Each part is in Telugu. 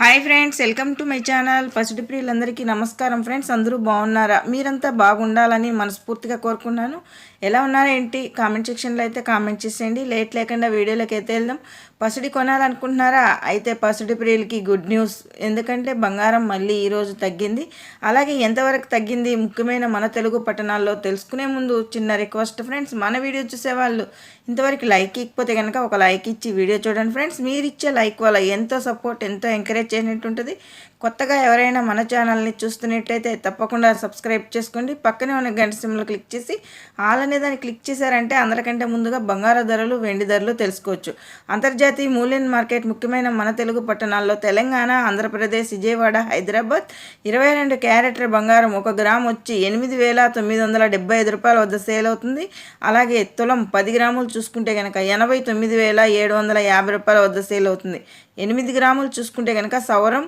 Hi friends welcome to my channel. పసిడి ప్రియులందరికీ నమస్కారం ఫ్రెండ్స్ అందరూ బాగున్నారా? మీరంతా బాగుండాలని మనస్ఫూర్తిగా కోరుకున్నాను ఎలా ఉన్నారా ఏంటి? కామెంట్ సెక్షన్లో అయితే కామెంట్ చేసేయండి. లేట్ లేకుండా వీడియోలోకి అయితే వెళ్దాం. పసిడి కొనాలనుకుంటున్నారా? అయితే పసిడి ప్రియులకి గుడ్ న్యూస్. ఎందుకంటే బంగారం మళ్ళీ ఈరోజు తగ్గింది. అలాగే ఎంతవరకు తగ్గింది ముఖ్యమైన మన తెలుగు పట్టణాల్లో తెలుసుకునే ముందు చిన్న రిక్వెస్ట్ ఫ్రెండ్స్ మన వీడియో చూసేవాళ్ళు ఇంతవరకు లైక్ ఇకపోతే కనుక ఒక లైక్ ఇచ్చి వీడియో చూడండి ఫ్రెండ్స్. మీరు ఇచ్చే లైక్ వల్ల ఎంతో సపోర్ట్ ఎంతో ఎంకరేజ్ చేసినట్టు ఉంటుంది. కొత్తగా ఎవరైనా మన ఛానల్ని చూస్తున్నట్టయితే తప్పకుండా సబ్స్క్రైబ్ చేసుకోండి పక్కనే ఉన్న గంట సిమ్లో క్లిక్ చేసి ఆల్ అనే దాన్ని క్లిక్ చేశారంటే అందరికంటే ముందుగా బంగారు ధరలు వెండి ధరలు తెలుసుకోవచ్చు. అంతర్జాతీయ మూల్యం మార్కెట్ ముఖ్యమైన మన తెలుగు పట్టణాల్లో తెలంగాణ ఆంధ్రప్రదేశ్ విజయవాడ హైదరాబాద్ ఇరవై రెండు క్యారెటర్ బంగారం ఒక గ్రామ్ వచ్చి ఎనిమిది వేల తొమ్మిది వందల డెబ్బై ఐదు రూపాయల వద్ద సేల్ అవుతుంది. అలాగే తులం పది గ్రాములు చూసుకుంటే కనుక ఎనభై తొమ్మిది వేల ఏడు వందల యాభై రూపాయల వద్ద సేల్ అవుతుంది. ఎనిమిది గ్రాములు చూసుకుంటే కనుక సవరం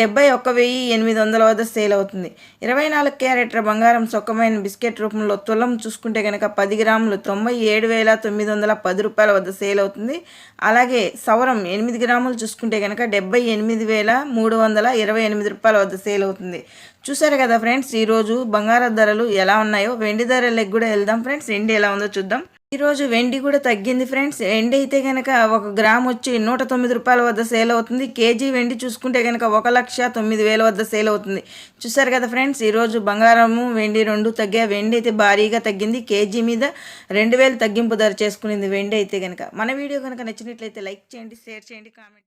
డెబ్బై ఒక్క వెయ్యి ఎనిమిది వందల వద్ద సేల్ అవుతుంది. ఇరవై నాలుగు క్యారెట్ల బంగారం సొక్కమైన బిస్కెట్ రూపంలో తులం చూసుకుంటే కనుక పది గ్రాములు తొంభై ఏడు వేల తొమ్మిది వందల పది రూపాయల వద్ద సేల్ అవుతుంది. అలాగే సవరం ఎనిమిది గ్రాములు చూసుకుంటే కనుక డెబ్బై ఎనిమిది వేల మూడు వందల ఇరవై ఎనిమిది రూపాయల వద్ద సేల్ అవుతుంది. చూసారు కదా ఫ్రెండ్స్ ఈరోజు బంగారం ధరలు ఎలా ఉన్నాయో వెండి ధరలకు కూడా వెళ్దాం ఫ్రెండ్స్ ఎండి ఎలా ఉందో చూద్దాం. ఈరోజు వెండి కూడా తగ్గింది ఫ్రెండ్స్. వెండి అయితే కనుక ఒక గ్రామ్ వచ్చి నూట తొమ్మిది రూపాయల వద్ద సేల్ అవుతుంది. కేజీ వెండి చూసుకుంటే కనుక ఒక లక్ష తొమ్మిది వేల వద్ద సేల్ అవుతుంది. చూసారు కదా ఫ్రెండ్స్ ఈరోజు బంగారము వెండి రెండు తగ్గా వెండి అయితే భారీగా తగ్గింది. కేజీ మీద రెండు వేలు తగ్గింపు ధర చేసుకునింది వెండి అయితే కనుక మన వీడియో కనుక నచ్చినట్లయితే లైక్ చేయండి షేర్ చేయండి కామెంట్